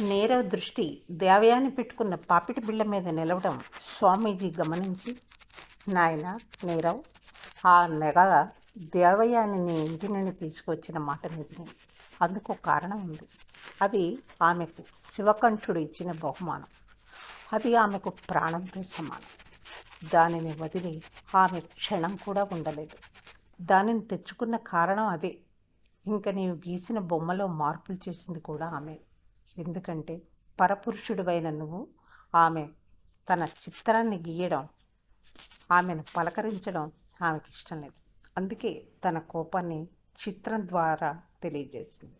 నీరవ్ దృష్టి దేవయాని పెట్టుకున్న పాపిటి బిళ్ళ మీద నిలవడం స్వామీజీ గమనించి నాయన నీరవ్ ఆ నెగ దేవయాని నీ ఇంటి నుండి తీసుకొచ్చిన మాట నిజమే. అందుకు కారణం ఉంది. అది ఆమెకు శివకంఠుడు ఇచ్చిన బహుమానం. అది ఆమెకు ప్రాణంతో సమానం. దానిని వదిలి ఆమె క్షణం కూడా ఉండలేదు. దానిని తెచ్చుకున్న కారణం అదే. ఇంకా నీవు గీసిన బొమ్మలో మార్పులు చేసింది కూడా ఆమె. ఎందుకంటే పరపురుషుడివైన నువ్వు ఆమె తన చిత్రాన్ని గీయడం ఆమెను పలకరించడం ఆమెకి ఇష్టం లేదు. అందుకే తన కోపాన్ని చిత్రం ద్వారా తెలియజేసింది.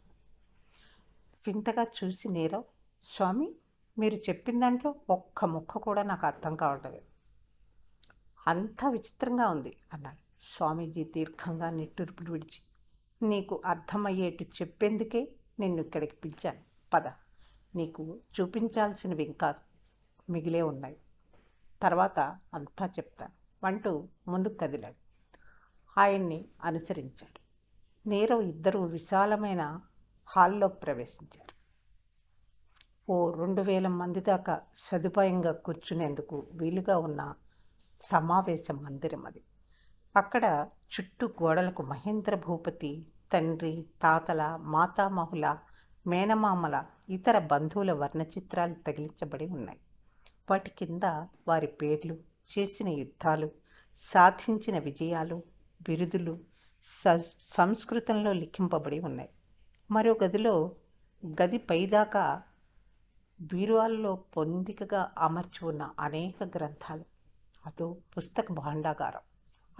వింతగా చూసి నీరవ్ స్వామి మీరు చెప్పిన దాంట్లో ఒక్క ముక్క కూడా నాకు అర్థం కావట్లేదు. అంతా విచిత్రంగా ఉంది అన్నాడు. స్వామీజీ దీర్ఘంగా నిట్టూర్పులు విడిచి నీకు అర్థమయ్యేట్టు చెప్పేందుకే నిన్ను ఇక్కడికి పిలిచాను. పద. నీకు చూపించాల్సినవి ఇంకా మిగిలే ఉన్నాయి. తర్వాత అంతా చెప్తాను. అంటూ ముందుకు కదిలాడు. ఆయన్ని అనుసరించాడు. నీరవ్ ఇద్దరు విశాలమైన హాల్లో ప్రవేశించారు. ఓ రెండు వేల మంది దాకా సదుపాయంగా కూర్చునేందుకు వీలుగా ఉన్న సమావేశ మందిరం అది. అక్కడ చుట్టూ గోడలకు మహేంద్ర భూపతి తండ్రి తాతల మాతామహుల మేనమామల ఇతర బంధువుల వర్ణచిత్రాలు తగిలించబడి ఉన్నాయి. వాటి కింద వారి పేర్లు చేసిన యుద్ధాలు సాధించిన విజయాలు బిరుదులు స సంస్కృతంలో లిఖింపబడి ఉన్నాయి. మరో గదిలో గది పైదాకా బీరువాల్లో పొందికగా అమర్చి ఉన్న అనేక గ్రంథాలు అదో పుస్తక భాండాగారం.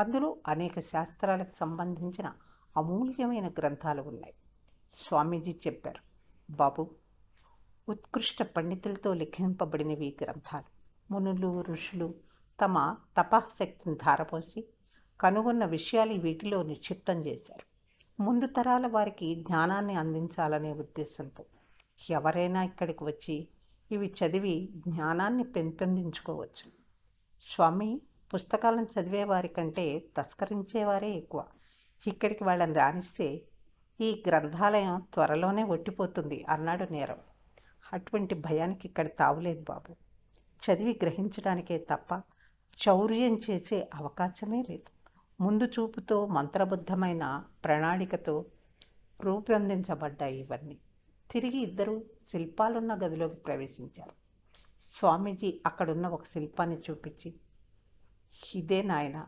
అందులో అనేక శాస్త్రాలకు సంబంధించిన అమూల్యమైన గ్రంథాలు ఉన్నాయి. స్వామీజీ చెప్పారు బాబు ఉత్కృష్ట పండితులతో లిఖింపబడినవి గ్రంథాలు. మునులు ఋషులు తమ తపశక్తిని ధారపోసి కనుగొన్న విషయాలు వీటిలో నిక్షిప్తం చేశారు. ముందు తరాల వారికి జ్ఞానాన్ని అందించాలనే ఉద్దేశంతో ఎవరైనా ఇక్కడికి వచ్చి ఇవి చదివి జ్ఞానాన్ని పెంపొందించుకోవచ్చు. స్వామి పుస్తకాలను చదివే వారి కంటే తస్కరించేవారే ఎక్కువ. ఇక్కడికి వాళ్ళని రాణిస్తే ఈ గ్రంథాలయం త్వరలోనే ఒట్టిపోతుంది అన్నాడు నేరం. అటువంటి భయానికి ఇక్కడ తావులేదు బాబు. చదివి గ్రహించడానికే తప్ప చౌర్యం చేసే అవకాశమే లేదు. ముందు చూపుతో మంత్రబుద్ధమైన ప్రణాళికతో రూపొందించబడ్డాయి ఇవన్నీ. తిరిగి ఇద్దరు శిల్పాలున్న గదిలోకి ప్రవేశించారు. స్వామీజీ అక్కడున్న ఒక శిల్పాన్ని చూపించి ఇదే నాయన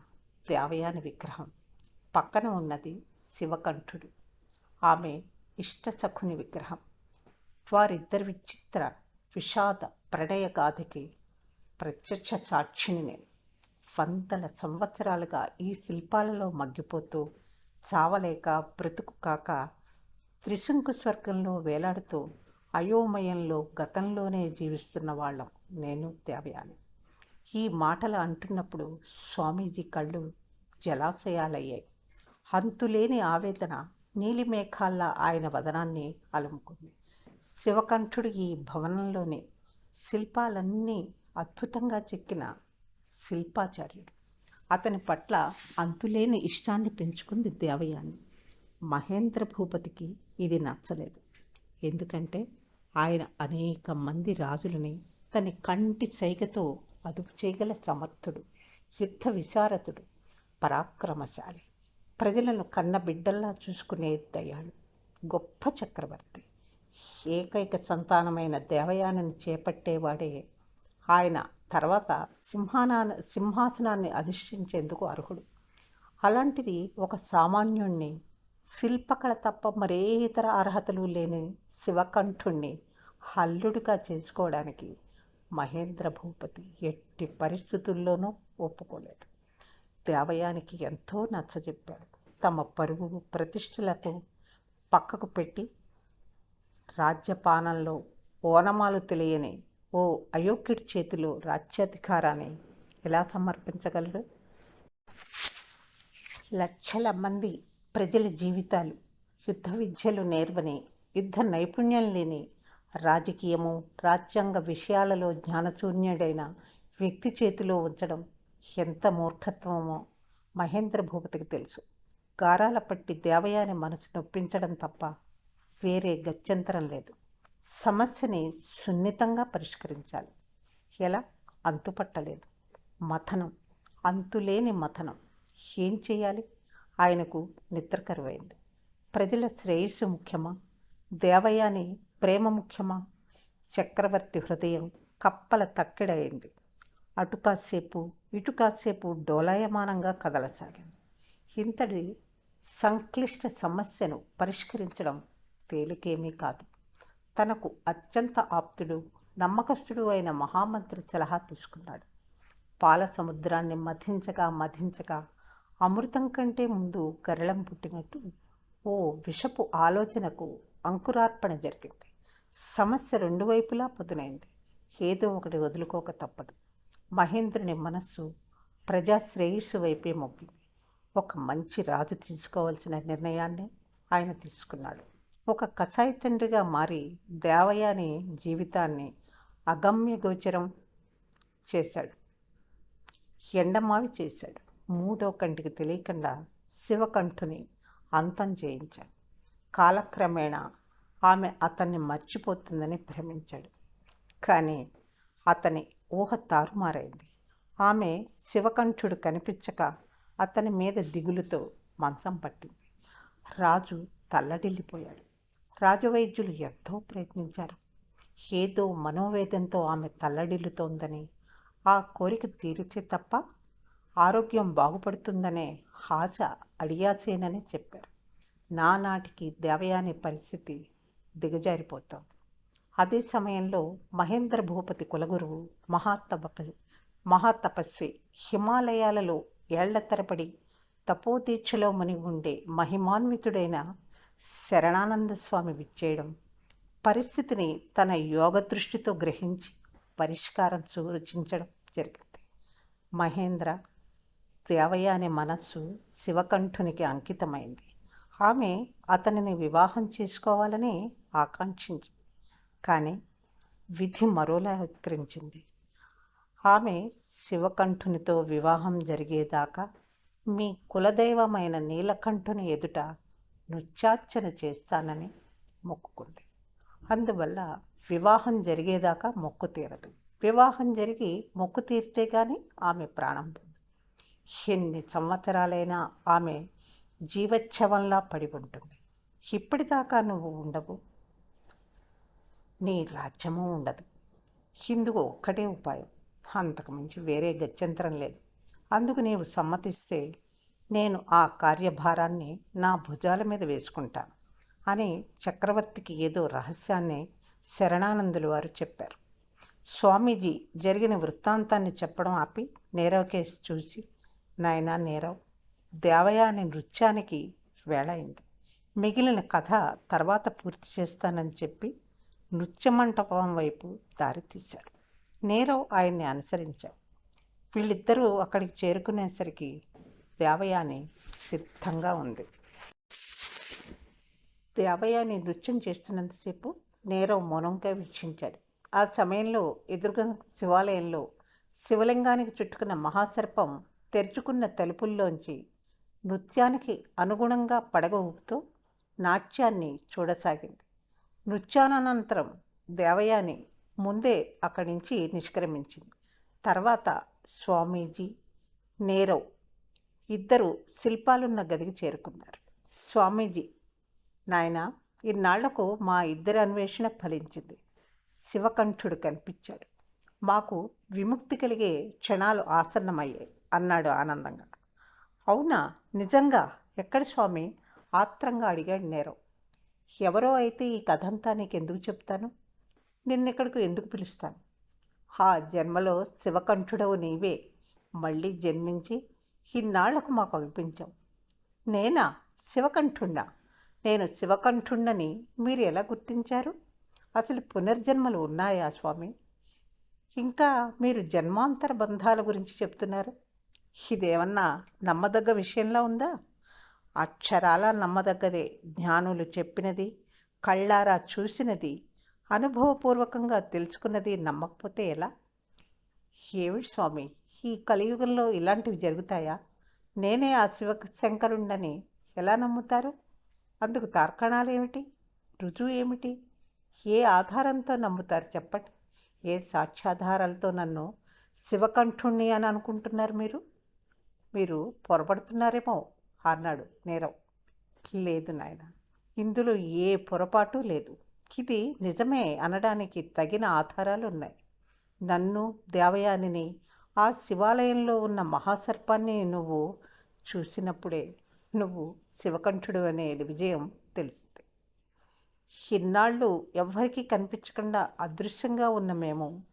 దేవయాని విగ్రహం. పక్కన ఉన్నది శివకంఠుడు. ఆమె ఇష్టసఖుని విగ్రహం. వారిద్దరి విచిత్ర విషాద ప్రణయ గాథకి ప్రత్యక్ష సాక్షిని నేను. వందల సంవత్సరాలుగా ఈ శిల్పాలలో మగ్గిపోతూ చావలేక బ్రతుకు కాక త్రిశంకు స్వర్గంలో వేలాడుతూ అయోమయంలో గతంలోనే జీవిస్తున్న వాళ్ళం నేను దేవయాని. ఈ మాటలు అంటున్నప్పుడు స్వామీజీ కళ్ళు జలాశయాలయ్యాయి. హంతులేని ఆవేదన నీలిమేఘాల్లా ఆయన వదనాన్ని అలుముకుంది. శివకంఠుడు ఈ భవనంలోనే శిల్పాలన్నీ అద్భుతంగా చెక్కిన శిల్పాచార్యుడు. అతని పట్ల అంతులేని ఇష్టాన్ని పెంచుకుంది దేవయాని. మహేంద్ర భూపతికి ఇది నచ్చలేదు. ఎందుకంటే ఆయన అనేక మంది రాజులని తన కంటి సైగతో అదుపు చేయగల సమర్థుడు యుద్ధ విశారథుడు పరాక్రమశాలి ప్రజలను కన్న బిడ్డల్లా చూసుకునే దయాళు గొప్ప చక్రవర్తి. ఏకైక సంతానమైన దేవయానిని చేపట్టేవాడే ఆయన తర్వాత సింహానా సింహాసనాన్ని అధిష్ఠించేందుకు అర్హుడు. అలాంటిది ఒక సామాన్యుణ్ణి శిల్పకళ తప్ప మరే ఇతర అర్హతలు లేని శివకంఠుణ్ణి హల్లుడిగా చేసుకోవడానికి మహేంద్ర భూపతి ఎట్టి పరిస్థితుల్లోనూ ఒప్పుకోలేదు. దేవయానికి ఎంతో నచ్చజెప్పాడు. తమ పరువు ప్రతిష్టలకు పక్కకు పెట్టి రాజ్యపానంలో ఓనమాలు తెలియని ఓ అయోగ్యుడి చేతిలో రాజ్యాధికారాన్ని ఎలా సమర్పించగలరు? లక్షల మంది ప్రజల జీవితాలు యుద్ధ విద్యలు నేర్వని యుద్ధ నైపుణ్యం లేని రాజకీయము రాజ్యాంగ విషయాలలో జ్ఞానశూన్యుడైన వ్యక్తి చేతిలో ఉంచడం ఎంత మూర్ఖత్వమో మహేంద్ర భూపతికి తెలుసు. గారాల పట్టి దేవయాని మనసు నొప్పించడం తప్ప వేరే గత్యంతరం లేదు. సమస్యని సున్నితంగా పరిష్కరించాలి. ఎలా? అంతుపట్టలేదు. మథనం. అంతులేని మథనం. ఏం చేయాలి ఆయనకు నిద్ర కరువైంది. ప్రజల శ్రేయస్సు ముఖ్యమా? దేవయాని ప్రేమ ముఖ్యమా? చక్రవర్తి హృదయం కప్పల తక్కిడైంది. అటు కాసేపు ఇటు కాసేపు డోలాయమానంగా కదలసాగింది. ఇంతటి సంక్లిష్ట సమస్యను పరిష్కరించడం తేలికేమీ కాదు. తనకు అత్యంత ఆప్తుడు నమ్మకస్తుడు అయిన మహామంత్రి సలహా తీసుకున్నాడు. పాల సముద్రాన్ని మధించగా మధించగా అమృతం కంటే ముందు గరళం పుట్టినట్టు ఓ విషపు ఆలోచనకు అంకురార్పణ జరిగింది. సమస్య రెండు వైపులా పదునైంది. ఏదో ఒకటి వదులుకోక తప్పదు. మహేంద్రుని మనస్సు ప్రజా శ్రేయస్సు వైపే మొగ్గింది ఒక మంచి రాజు తీసుకోవాల్సిన నిర్ణయాన్ని ఆయన తీసుకున్నాడు. ఒక కసాయి తండ్రిగా మారి దేవయాని జీవితాన్ని అగమ్య గోచరం చేశాడు. ఎండమావి చేశాడు. మూడో కంటికి తెలియకుండా శివకంఠుని అంతం చేయించాడు. కాలక్రమేణా ఆమె అతన్ని మర్చిపోతుందని భ్రమించాడు. కానీ అతని ఊహ తారుమారైంది. ఆమె శివకంఠుడు కనిపించక అతని మీద దిగులుతో మంచం పట్టింది. రాజు తల్లడిల్లిపోయాడు. రాజవైద్యులు ఎంతో ప్రయత్నించారు. ఏదో మనోవేదంతో ఆమె తల్లడిల్లుతోందని ఆ కోరిక తీరితే తప్ప ఆరోగ్యం బాగుపడుతుందనే ఆశ అడియాసేనని చెప్పారు. నానాటికి దేవయాని పరిస్థితి దిగజారిపోతోంది. అదే సమయంలో మహేంద్ర భూపతి కులగురువు మహాతప మహాతపస్వి హిమాలయాలలో ఏళ్ళ తరబడి తపోదీక్షలో మునిగి ఉండే మహిమాన్వితుడైన శరణానంద స్వామి విచ్చేయడం పరిస్థితిని తన యోగ దృష్టితో గ్రహించి పరిష్కారం సూచించడం జరిగింది. మహేంద్ర దేవయ్య అనే మనస్సు శివకంఠునికి అంకితమైంది. ఆమె అతనిని వివాహం చేసుకోవాలని ఆకాంక్షించింది. కానీ విధి మరోలా విక్రించింది ఆమె శివకంఠునితో వివాహం జరిగేదాకా మీ కులదైవమైన నీలకంఠుని ఎదుట నృత్యార్చన చేస్తానని మొక్కుకుంది. అందువల్ల వివాహం జరిగేదాకా మొక్కు తీరదు. వివాహం జరిగి మొక్కు తీరితే కానీ ఆమె ప్రాణం పొందు. ఎన్ని సంవత్సరాలైనా ఆమె జీవచ్ఛవంలా పడి ఉంటుంది. ఇప్పటిదాకా నువ్వు ఉండవు. నీ రాజ్యము ఉండదు. ఇందుకు ఒక్కటే ఉపాయం. అంతకుమించి వేరే గత్యంతరం లేదు. అందుకు నీవు సమ్మతిస్తే నేను ఆ కార్యభారాన్ని నా భుజాల మీద వేసుకుంటాను అని చక్రవర్తికి ఏదో రహస్యాన్ని శరణానందులు వారు చెప్పారు. స్వామీజీ జరిగిన వృత్తాంతాన్ని చెప్పడం ఆపి నీరవ్ కేసు చూసి నాయనా నీరవ్ దేవయ్య అనే నృత్యానికి వేళయింది మిగిలిన కథ తర్వాత పూర్తి చేస్తానని చెప్పి నృత్య మంటపం వైపు దారి తీశాడు నీరవ్ ఆయన్ని అనుసరించాడు వీళ్ళిద్దరూ అక్కడికి చేరుకునేసరికి దేవయాని సిద్ధంగా ఉంది. దేవయాని నృత్యం చేస్తున్నంతసేపు నేరవ్ మౌనంగా వీక్షించాడు. ఆ సమయంలో ఎదురుగా శివాలయంలో శివలింగానికి చుట్టుకున్న మహాసర్పం తెరుచుకున్న తలుపుల్లోంచి నృత్యానికి అనుగుణంగా పడగ ఊపుతూ నాట్యాన్ని చూడసాగింది. నృత్యానంతరం దేవయాని ముందే అక్కడి నుంచి నిష్క్రమించింది. తర్వాత స్వామీజీ నేరవ్ ఇద్దరు శిల్పాలున్న గదికి చేరుకున్నారు. స్వామీజీ నాయన ఇన్నాళ్ళకు మా ఇద్దరి అన్వేషణ ఫలించింది. శివకంఠుడు కనిపించాడు. మాకు విముక్తి కలిగే క్షణాలు ఆసన్నమయ్యాయి అన్నాడు ఆనందంగా. అవునా? నిజంగా? ఎక్కడ స్వామి? ఆత్రంగా అడిగాడు నేరం. ఎవరో అయితే ఈ కథంతా నీకు ఎందుకు చెప్తాను? నిన్నెక్కడికి ఎందుకు పిలుస్తాను? ఆ జన్మలో శివకంఠుడవు నీవే. మళ్ళీ జన్మించి ఇన్నాళ్ళకు మాకు అవిపించావు నేనా? శివకంఠుండ నేను శివకంఠుండని మీరు ఎలా గుర్తించారు? అసలు పునర్జన్మలు ఉన్నాయా స్వామి? ఇంకా మీరు జన్మాంతర బంధాల గురించి చెప్తున్నారు. ఇదేమన్నా నమ్మదగ్గ విషయంలో ఉందా? అక్షరాల నమ్మదగ్గదే జ్ఞానులు చెప్పినది కళ్ళారా చూసినది అనుభవపూర్వకంగా తెలుసుకున్నది నమ్మకపోతే ఎలా? ఏమిటి స్వామి? ఈ కలియుగంలో ఇలాంటివి జరుగుతాయా? నేనే ఆ శివశంకరుండని ఎలా నమ్ముతారు? అందుకు తార్కణాలు ఏమిటి రుజువు ఏమిటి? ఏ ఆధారంతో నమ్ముతారు చెప్పండి. ఏ సాక్ష్యాధారాలతో నన్ను శివకంఠుణ్ణి అని అనుకుంటున్నారు మీరు? మీరు పొరపడుతున్నారేమో అన్నాడు నేరం లేదు నాయన ఇందులో ఏ పొరపాటు లేదు. ఇది నిజమే అనడానికి తగిన ఆధారాలు ఉన్నాయి నన్ను దేవయానిని ఆ శివాలయంలో ఉన్న మహాసర్పాన్ని నువ్వు చూసినప్పుడే నువ్వు శివకంఠుడు అనే విజయం తెలిసింది. ఇన్నాళ్ళు ఎవ్వరికీ కనిపించకుండా అదృశ్యంగా ఉన్న మేము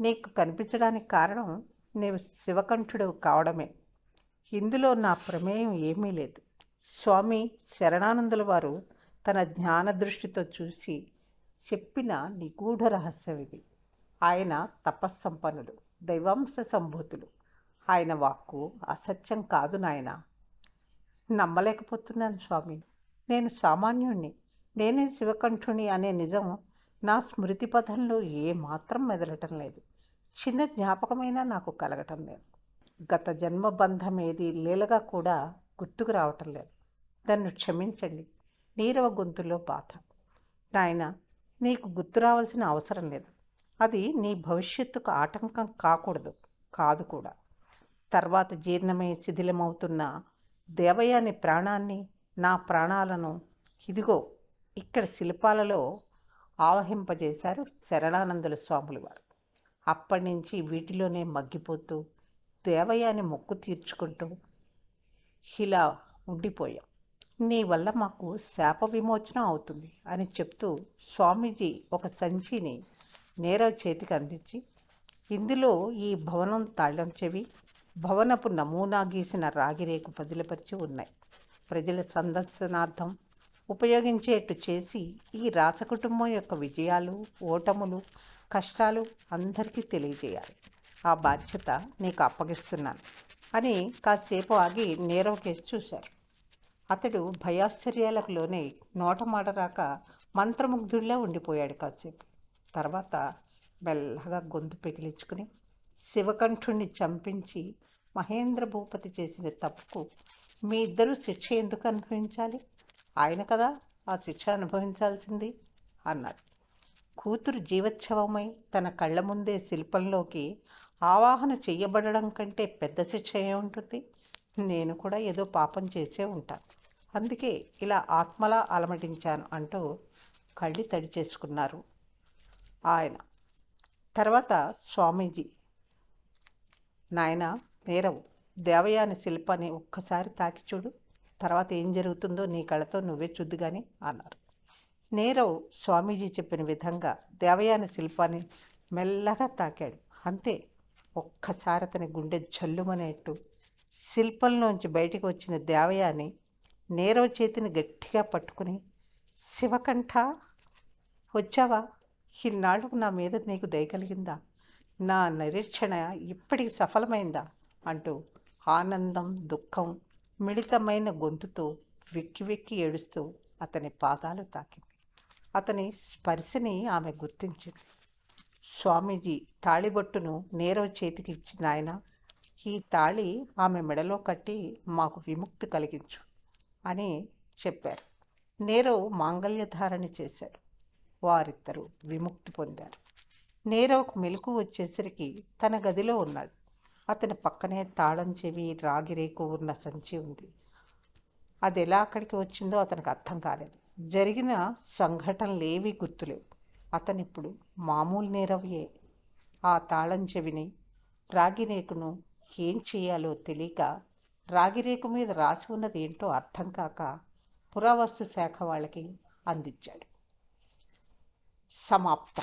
నీకు కనిపించడానికి కారణం నీవు శివకంఠుడు కావడమే. ఇందులో నా ప్రమేయం ఏమీ లేదు. స్వామి శరణానందుల వారు తన జ్ఞాన దృష్టితో చూసి చెప్పిన నిగూఢ రహస్యం ఇది ఆయన తపస్సంపన్నుడు దైవాంశ సంభూతులు. ఆయన వాక్కు అసత్యం కాదు నాయన. నమ్మలేకపోతున్నాను స్వామి. నేను సామాన్యుణ్ణి. నేనే శివకంఠుని అనే నిజం నా స్మృతి పథంలో ఏమాత్రం మెదలటం లేదు. చిన్న జ్ఞాపకమైనా నాకు కలగటం లేదు. గత జన్మ బంధం ఏది లీలగా కూడా గుర్తుకు రావటం లేదు. దాన్ని క్షమించండి. నీరవ గొంతులో బాధ. నాయన నీకు గుర్తు రావాల్సిన అవసరం లేదు. అది నీ భవిష్యత్తుకు ఆటంకం కాకూడదు కాదు కూడా. తర్వాత జీర్ణమై శిథిలమవుతున్న దేవయాని ప్రాణాన్ని నా ప్రాణాలను ఇదిగో ఇక్కడ శిల్పాలలో ఆవహింపజేశారు శరణానందుల స్వాములు వారు. అప్పటి నుంచి వీటిలోనే మగ్గిపోతూ దేవయాని మొక్కు తీర్చుకుంటూ ఇలా ఉండిపోయాం. నీ వల్ల మాకు శాప విమోచన అవుతుంది అని చెప్తూ స్వామీజీ ఒక సంచిని నీరవ్ చేతికి అందించి ఇందులో ఈ భవనం తాళం చెవి భవనపు నమూనా గీసిన రాగిరేకు బదిలపరిచి ఉన్నాయి. ప్రజల సందర్శనార్థం ఉపయోగించేట్టు చేసి ఈ రాచకుటుంబం యొక్క విజయాలు ఓటములు కష్టాలు అందరికీ తెలియజేయాలి. ఆ బాధ్యత నీకు అప్పగిస్తున్నాను అని కాసేపు ఆగి నీరవ్ కేసు చూశారు. అతడు భయాశ్చర్యాలకు లోనే నోట మాట రాక మంత్రముగ్ధుడిలా ఉండిపోయాడు కాసేపు. తర్వాత మెల్లగా గొంతు పెగిలించుకుని శివకంఠుణ్ణి చంపించి మహేంద్ర భూపతి చేసిన తప్పుకు మీ ఇద్దరూ శిక్ష ఎందుకు అనుభవించాలి? ఆయన కదా ఆ శిక్ష అనుభవించాల్సింది అన్నాడు కూతురు జీవోత్సవమై తన కళ్ళ ముందే శిల్పంలోకి ఆవాహన చెయ్యబడడం కంటే పెద్ద శిక్ష ఏముంటుంది? నేను కూడా ఏదో పాపం చేసే ఉంటాను అందుకే ఇలా ఆత్మలా అలమటించాను అంటూ కళ్ళి తడి చేసుకున్నారు ఆయన. తర్వాత స్వామీజీ. నాయన నేరవు దేవయాని శిల్పాన్ని ఒక్కసారి తాకి చూడు. తర్వాత ఏం జరుగుతుందో నీ కళ్ళతో నువ్వే చూద్దు కానీ అన్నారు. నేరవ్ స్వామీజీ చెప్పిన విధంగా దేవయాని శిల్పాన్ని మెల్లగా తాకాడు. అంతే ఒక్కసారి అతని గుండె జల్లుమనేట్టు శిల్పంలోంచి బయటికి వచ్చిన దేవయాని నేరవ చేతిని గట్టిగా పట్టుకుని శివకంఠ వచ్చావా? ఇన్నాళ్ళు నా మీద నీకు దయ కలిగిందా? నా నిరీక్షణ ఇప్పటికి సఫలమైందా? అంటూ ఆనందం దుఃఖం మిళితమైన గొంతుతో వెక్కి వెక్కి ఏడుస్తూ అతని పాదాలు తాకింది. అతని స్పర్శని ఆమె గుర్తించింది. స్వామీజీ తాళిబొట్టును నేరవ చేతికి ఇచ్చిన ఆయన ఈ తాళి ఆమె మెడలో కట్టి మాకు విముక్తి కలిగించు అని చెప్పారు. నేరవ్ మాంగళ్యధారణ చేశాడు. వారిద్దరూ విముక్తి పొందారు. నీరవ్కు మెలకు వచ్చేసరికి తన గదిలో ఉన్నాడు. అతని పక్కనే తాళం చెవి రాగిరేకు ఉన్న సంచి ఉంది. అది ఎలా అక్కడికి వచ్చిందో అతనికి అర్థం కాలేదు. జరిగిన సంఘటనలు ఏవీ గుర్తులేవు. అతను ఇప్పుడు మామూలు నీరవ్యే. ఆ తాళం చెవిని రాగిరేకును ఏం చేయాలో తెలియక రాగిరేకు మీద రాసి ఉన్నది ఏంటో అర్థం కాక పురావస్తు శాఖ వాళ్ళకి అందించాడు. समाप्त